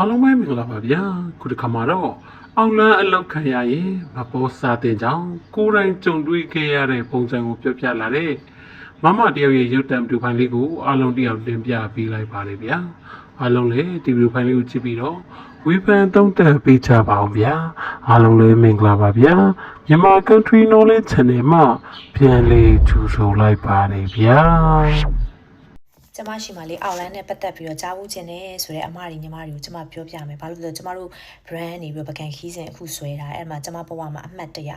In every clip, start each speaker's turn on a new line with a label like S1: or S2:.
S1: အားလုံးပဲမင်္ဂလာပါဗျာခုဒီခါမှာတော့အောင်လန်းအလောက်ခံရရင်မပေါ်စာတဲ့ကြောင့်ကိုယ်တိုင်ကြုံတွေ့ခဲ့ရတဲ့ပုံစံကိုပြောပြလာတဲ့မမတယောက်ရဲ့ရုပ်တံဗီဒီယိုဖိုင်လေးကိုအားလုံးတယောက်တင်ပြပေးလိုက်ပါတယ်ဗျာအားလုံးလည်းဒီဗီဒီယိုဖိုင်လေးကိုကြည့်ပြီးတော့ဝေဖန်သုံးသပ်ပေးကြပါအောင်ဗျာအားလုံးလည်းမင်္ဂလာပါဗျာမြန်မာ Country Knowledge Channel မှာပြန်လေးကြိုဆိုလိုက်ပါတယ်ဗျာ
S2: ကျမရှိမှလေးအောက်လန်းနဲ့ပတ်သက်ပြီးတော့ကြားဘူးခြင်းနဲ့ဆိုတဲ့အမတွေညီမတွေကိုကျမပြောပြမယ်ဘာလို့လဲဆိုတော့ကျမတို့ brand နေပြီးပကံခီးစဉ်အခုဆွဲတာအဲ့မှာကျမဘဝမှာအမှတ်တရ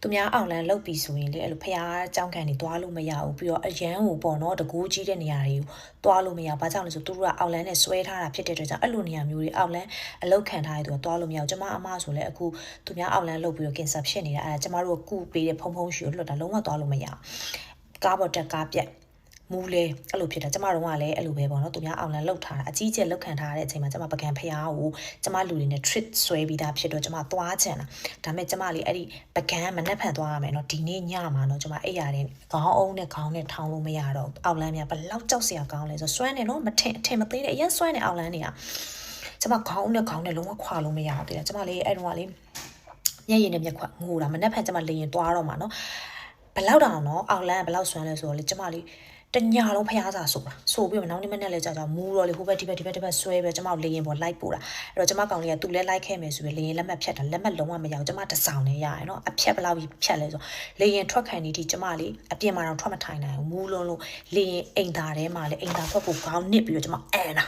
S2: သူများအောက်လန်းလောက်ပြီဆိုရင်လေအဲ့လိုဖျားကြောင်းခံနေသွားလို့မရဘူးပြီးတော့အရန်ကိုပေါ့နော်တကူးကြီးတဲ့နေရာတွေကိုသွားလို့မရဘာကြောင့်လဲဆိုသူတို့ကအောက်လန်းနဲ့ဆွဲထားတာဖြစ်တဲ့အတွက်ကြောင့်အဲ့လိုနေရာမျိုးတွေအောက်လန်းအလောက်ခံထားရတဲ့သူကသွားလို့မရဘူးကျမအမဆိုလဲအခုသူများအောက်လန်းလောက်ပြီးတော့ကင်ဆာဖြစ်နေတာအဲ့ဒါကျမတို့ကကုပေးတဲ့ဖုံဖုံရှီကိုလွတ်တာလုံးဝသွားလို့မရဘူးကားပေါ်တက်ကားပြက် မူလေအဲ့လိုဖြစ်တာကျမတို့ကလည်းအဲ့လိုပဲပေါ့နော်သူများအောင်လန်လောက်ထားတာအကြီးကျယ်လောက်ခံထားရတဲ့အချိန်မှာကျမပကံဖျားကိုကျမလူတွေနဲ့ trip ဆွဲပြီးသားဖြစ်တော့ကျမသွားချင်တာဒါပေမဲ့ကျမလေးအဲ့ဒီပကံမနှက်ဖန်သွားရမယ်နော်ဒီနေ့ညမှာနော်ကျမအဲ့ရတဲ့ခေါင်းအုံးနဲ့ခေါင်းနဲ့ထောင်းလို့မရတော့ဘူးအောက်လန်းများဘလောက်ကြောက်စရာကောင်းလဲဆိုဆွဲနေနော်မထင်အထင်မသေးတဲ့အရင်ဆွဲနေအောက်လန်းတွေကကျမခေါင်းနဲ့ခေါင်းနဲ့လုံးဝခွာလို့မရဘူးတဲ့ကျမလေးအဲ့တော့ကလေမျက်ရည်နဲ့မျက်ခွငိုတာမနှက်ဖန်ကျမလေရင်သွားတော့မှာနော်ဘလောက်တောင်နော်အောက်လန်းကဘလောက်ဆွမ်းလဲဆိုတော့လေကျမလေး တညာလုံးဖျားစာဆိုတာဆိုပြီးတော့နောက်နေ့မနေ့လဲကြာကြာမူတော့လေဟိုဘက်ဒီဘက်ဒီဘက်ဒီဘက်ဆွဲပဲကျမတို့လေရင်ပေါ်လိုက်ပို့တာအဲ့တော့ကျမကောင်လေးကသူလဲလိုက်ခဲ့မယ်ဆိုပြီးလေရင်လက်မှတ်ဖြတ်တာလက်မှတ်လုံးဝမရအောင်ကျမတစ်ဆောင်နဲ့ရရယ်နော်အဖြတ်ဘလောက်ကြီးဖြတ်လဲဆိုလေရင်ထွက်ခံနေဒီကျမလေးအပြင်မှာတော့ထွက်မထိုင်နိုင်ဘူးမူလုံးလုံးလေရင်အိမ်သားထဲမှာလေအိမ်သားထွက်ဖို့ခေါင်းနစ်ပြီးတော့ကျမအန်နာအန်နာ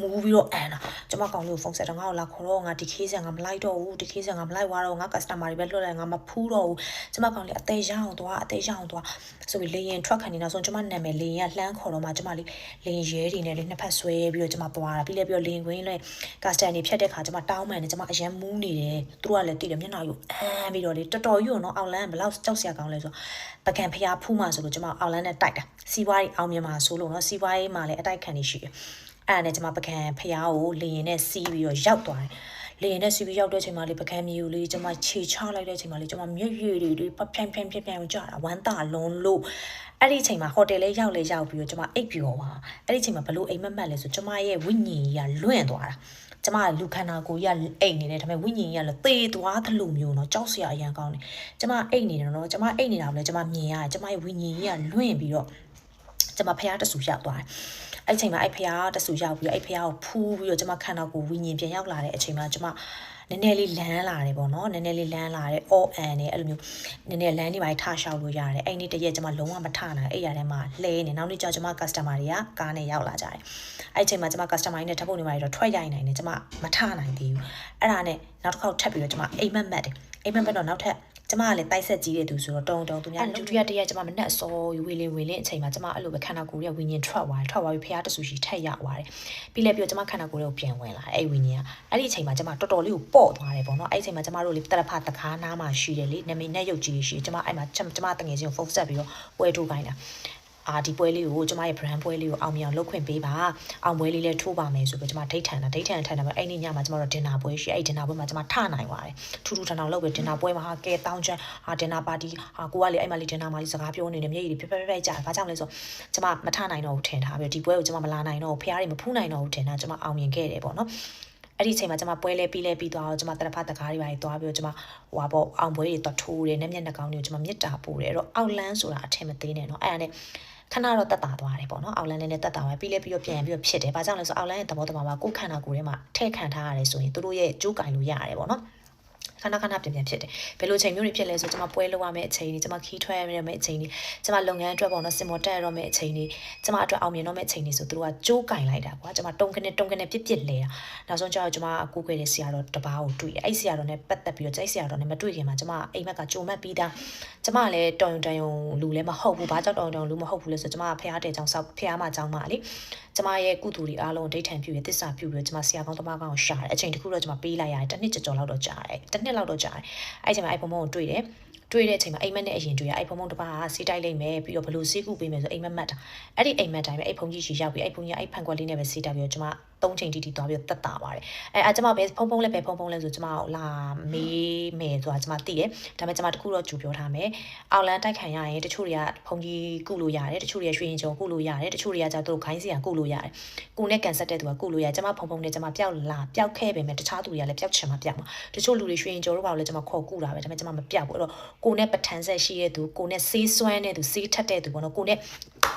S2: မူပြီးတော့အန်တာကျမကောင်လေးကိုဖုန်းဆက်တော့ငါ့ကိုလာခေါ်တော့ငါဒီခေးဆန်ငါမလိုက်တော့ဘူးဒီခေးဆန်ငါမလိုက်သွားတော့ငါ customer တွေပဲလွတ်လိုက်ငါမဖူးတော့ဘူးကျမကောင်လေးအသေးရအောင်သွားအသေးရအောင်သွားဆိုပြီးလေရင် truck ခံနေတော့ဆိုကျမနာမည်လေရင်ကလှမ်းခေါ်တော့မှကျမလေးလေရင်ရဲတွေနဲ့လေနှစ်ဖက်ဆွဲပြီးတော့ကျမသွားတာပြီးလဲပြီးတော့လေရင်ခွင်းလဲ customer တွေဖြတ်တဲ့ခါကျမတောင်းမှန်နေကျမအရန်မူးနေတယ်သူတို့ကလည်းတည်တယ်မျက်နှာယူအမ်းပြီးတော့လေတော်တော်ကြီးတော့အောက်လန်းဘယ်လောက်ကြောက်စရာကောင်းလဲဆိုပကံဖျားဖူးမှဆိုလို့ကျမအောက်လန်းနဲ့တိုက်တာစီးပွားရေးအောင်မြင်မှာဆိုလို့နော်စီးပွားရေးမှာလည်းအတိုက်ခံနေရှိတယ်အဲ့ဒါနဲ့ကျွန်မပကံဖျားကိုလေရင်နဲ့စီးပြီးတော့ရောက်သွားတယ်လေရင်နဲ့စီးပြီးရောက်တဲ့အချိန်မှာလေပကံမြူလေးကျွန်မခြေချလိုက်တဲ့အချိန်မှာလေကျွန်မမျက်ရည်တွေတွေဖျန်ဖျန်ဖျန်ဖျန်ကြတာဝမ်းသာလွန်လို့အဲ့ဒီအချိန်မှာဟိုတယ်လေးရောက်လေရောက်ပြီးတော့ကျွန်မအိပ်ပျော်သွားအဲ့ဒီအချိန်မှာဘလို့အိမ်မက်မက်လဲဆိုကျွန်မရဲ့ဝိညာဉ်ကြီးကလွင့်သွားတာကျမကလူခန္ဓာကိုယ်ကြီးကအိတ်နေတယ်ဒါပေမဲ့ဝိညာဉ်ကြီးကလည်းသေသွားသလိုမျိုးเนาะကြောက်စရာအရန်ကောင်းတယ်ကျမအိတ်နေတယ်เนาะကျမအိတ်နေတာကိုလည်းကျမမြင်ရတယ်ကျမရဲ့ဝိညာဉ်ကြီးကလွင့်ပြီးတော့ ကျမဖះတဆူရောက်သွားတယ်။အဲ့ချိန်မှာအဲ့ဖះတဆူရောက်ပြီးတော့အဲ့ဖះကိုဖူးပြီးတော့ကျမခန္ဓာကိုယ်ဝိညာဉ်ပြန်ရောက်လာတဲ့အချိန်မှာကျမနည်းနည်းလေးလန်းလာတယ်ပေါ့နော်နည်းနည်းလေးလန်းလာတယ်အော်အန်နဲ့အဲ့လိုမျိုးနည်းနည်းလန်းနေပါထရှောက်လို့ရတယ်အဲ့နေ့တရက်ကျမလုံးဝမထနိုင်အဲ့ရထဲမှာလဲနေနောက်နေ့ကျကျမ customer တွေကကားနဲ့ရောက်လာကြတယ်အဲ့ချိန်မှာကျမ customer တွေနဲ့ထပ်ဖို့နေပါတော့ထွက်ရိုက်နိုင်တယ်ကျမမထနိုင်သေးဘူးအဲ့ဒါနဲ့နောက်တစ်ခေါက်ထပ်ပြီးတော့ကျမအိမ်မက်မက်တယ်အိမ်မက်မက်တော့နောက်ထပ် ကျမကလည်းတိုက်ဆက်ကြီးတဲ့သူဆိုတော့တုံတုံသူများဒုတိယတရက်ကျမမနဲ့အစောဝေလင်းဝေလင်းအချိန်မှာကျမအဲ့လိုပဲခန္ဓာကိုယ်ရဲ့ဝိညာဉ်ထွက်သွားတယ်ထွက်သွားပြီးဖះတဆူရှိထက်ရောက်သွားတယ်ပြီးလဲပြီးတော့ကျမခန္ဓာကိုယ်ကိုပြန်ဝင်လာတယ်အဲ့ဝိညာဉ်ကအဲ့ဒီအချိန်မှာကျမတော်တော်လေးကိုပေါ့သွားတယ်ပေါ့နော်အဲ့ဒီအချိန်မှာကျမတို့လေတရဖတကားနားမှာရှိတယ်လေနမည်နဲ့ရုပ်ကြီးရှိကျမအဲ့မှာကျမတငယ်ချင်းကိုဖုန်းဆက်ပြီးတော့ပွဲထိုးခိုင်းတာ အာဒီပွဲလေးကိုကျမရဲ့ brand ပွဲလေးကိုအောင်မြင်အောင်လုပ်ခွင့်ပေးပါအောင်ပွဲလေးလည်းထိုးပါမယ်ဆိုပြီးကျမဒိတ်ထန်တာဒိတ်ထန်ထန်တယ်အဲ့ဒီညမှာကျမတို့ dinner ပွဲရှိအဲ့ဒီ dinner ပွဲမှာကျမထနိုင်ပါတယ်ထူးထူးထန်ထန်လုပ်ပြီး dinner ပွဲမှာဟာကဲတောင်းချမ်းဟာ dinner party ဟာကိုကလေအဲ့မှာလေ dinner မှာလေစကားပြောနေတယ်မျက်ရည်တွေဖက်ဖက်ဖက်ကြာဘာကြောင့်လဲဆိုကျမမထနိုင်တော့ဘူးထင်ထားပြီးဒီပွဲကိုကျမမလာနိုင်တော့ဘူးဖះတွေမဖူးနိုင်တော့ဘူးထင်တာကျမအောင်မြင်ခဲ့တယ်ပေါ့နော် အဲ့ဒီအချိန်မှာကျမပွဲလဲပြီးလဲပြီးသွားတော့ကျမတရဖတ်တကားတွေပါသွားပြီးတော့ကျမဟိုပါပေါ့အောင်ပွဲတွေတော့ထိုးတယ်နဲ့မျက်နှာကောင်းတွေကိုကျမမြစ်တာပို့တယ်အဲ့တော့အောက်လန်းဆိုတာအထင်မသေးနဲ့เนาะအဲ့ဒါနဲ့ခဏတော့တက်တာသွားတယ်ပေါ့နော်အောက်လန်းနဲ့တက်တာပဲပြီးလဲပြီးတော့ပြန်ပြီးတော့ဖြစ်တယ်။ဘာကြောင့်လဲဆိုအောက်လန်းရဲ့သဘောတဘာဝကိုယ်ခန္ဓာကိုယ်ထဲမှာထည့်ခံထားရတယ်ဆိုရင်တို့ရဲ့ကြိုးကင်လို့ရတယ်ပေါ့နော်။ ခဏခဏပြန်ပြန်ဖြစ်တယ်ဘယ်လိုချိန်မျိုးတွေဖြစ်လဲဆိုကျွန်မပွဲလုပ်ရမယ့်အချိန်တွေကျွန်မခီးထွက်ရမယ့်အချိန်တွေကျွန်မလုပ်ငန်းအတွက်ပေါ့နော်စင်မော်တက်ရမယ့်အချိန်တွေကျွန်မအတွက်အောင်မြင်တော့မယ့်အချိန်တွေဆိုသူတို့ကကြိုးကင်လိုက်တာကွာကျွန်မတုံကနေတုံကနေပြစ်ပြစ်လဲတာနောက်ဆုံးကျတော့ကျွန်မအကူခွေတဲ့ဆရာတော်တပားကိုတွေ့တယ်အဲ့ဆရာတော်နဲ့ပတ်သက်ပြီးတော့ကျိတ်ဆရာတော်နဲ့မတွေ့ခင်မှာကျွန်မအိမ်မက်ကကြုံမှတ်ပြီးသားကျွန်မလည်းတော်ရုံတန်ရုံလူလည်းမဟုတ်ဘူးဘာကြောင့်တော်ရုံတန်လူမဟုတ်ဘူးလဲဆိုကျွန်မဖះတဲ့ကြောင့်ဆောက်ဖះမကြောင့်မလေ ကျွန်မရဲ့ကုသိုလ်တွေအားလုံးဒိဋ္ဌံပြုရသစ္စာပြုပြီးကျွန်မဆရာကောင်းတပားကောင်းကိုရှာတယ်အချိန်တခုတော့ကျွန်မပေးလိုက်ရတယ်တစ်နှစ်ကျော်လောက်တော့ကြာတယ်တစ်နှစ်လောက်တော့ကြာတယ်အဲ့ချိန်မှာအဲ့ဖုံဖုံကိုတွေ့တယ်တွေ့တဲ့အချိန်မှာအိမ်မက်နဲ့အရင်တွေ့ရအဲ့ဖုံဖုံတစ်ပါးကစီးတိုက်လိုက်မယ်ပြီးတော့ဘလို့စီးကူပေးမယ်ဆိုအိမ်မက်မက်တာအဲ့ဒီအိမ်မက်တိုင်းပဲအဲ့ဖုံကြီးရှိရောက်ပြီးအဲ့ဖုံကြီးအဲ့ဖန်ကွက်လေးနဲ့ပဲစီးတိုက်ပြီးတော့ကျွန်မ 3ချိန်တိတိသွားပြီးတော့တက်တာပါတယ်အဲအဲကျမပဲဖုံဖုံလဲပဲဖုံဖုံလဲဆိုကျမကိုလာမေးမယ်ဆိုတာကျမသိတယ်ဒါပေမဲ့ကျမတခုတော့ကြူပြောထားမယ်အောက်လန်တိုက်ခံရရင်တချို့တွေကဖုန်ကြီးကုလို့ရတယ်တချို့တွေကရွှေရင်ကျော်ကုလို့ရတယ်တချို့တွေကကျတော့ခိုင်းစီရကုလို့ရတယ်ကိုနဲ့ကန်ဆက်တဲ့သူကကုလို့ရတယ်ကျမဖုံဖုံနဲ့ကျမပျောက်လာပျောက်ခဲ့ပေမဲ့တခြားသူတွေကလည်းပျောက်ချင်မှပျောက်မှာတချို့လူတွေရွှေရင်ကျော်တို့ဘာလို့လဲကျမခေါ်ကုတာပဲဒါပေမဲ့ကျမမပျောက်ဘူးအဲ့တော့ကိုနဲ့ပထန်ဆက်ရှိတဲ့သူကိုနဲ့ဆေးစွမ်းတဲ့သူဆေးထက်တဲ့သူပေါ့နော်ကိုနဲ့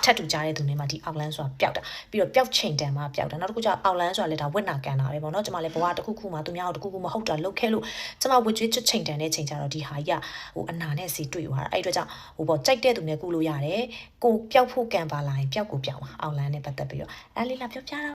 S2: ထက်တူကြတဲ့သူနဲ့မှဒီအောက်လန်ဆိုတာပျောက်တာပြီးတော့ပျောက်ချိန်တန်မှပျောက်တာနောက်တစ်ခုကျအောက်လန်ဆိုတာလည်းဒါဝက်နာကန်တာပဲပေါ့နော်ကျမလည်းဘဝတစ်ခုခုမှာသူများတို့တစ်ခုခုမဟုတ်တာလုတ်ခဲလို့ကျမဝစ်ကျွေးချွတ်ချိန်တန်တဲ့ချိန်ကျတော့ဒီဟာကြီးကဟိုအနာနဲ့စီတွေ့သွားတာအဲ့အတွက်ကြောင့်ဟိုပေါ့ကြိုက်တဲ့သူနဲ့ကုလို့ရတယ်ကိုပျောက်ဖို့ကံပါလာရင်ပျောက်ကိုပျောက်မှာအောက်လန်နဲ့ပတ်သက်ပြီးတော့အဲ့လေးလာပြောပြတာ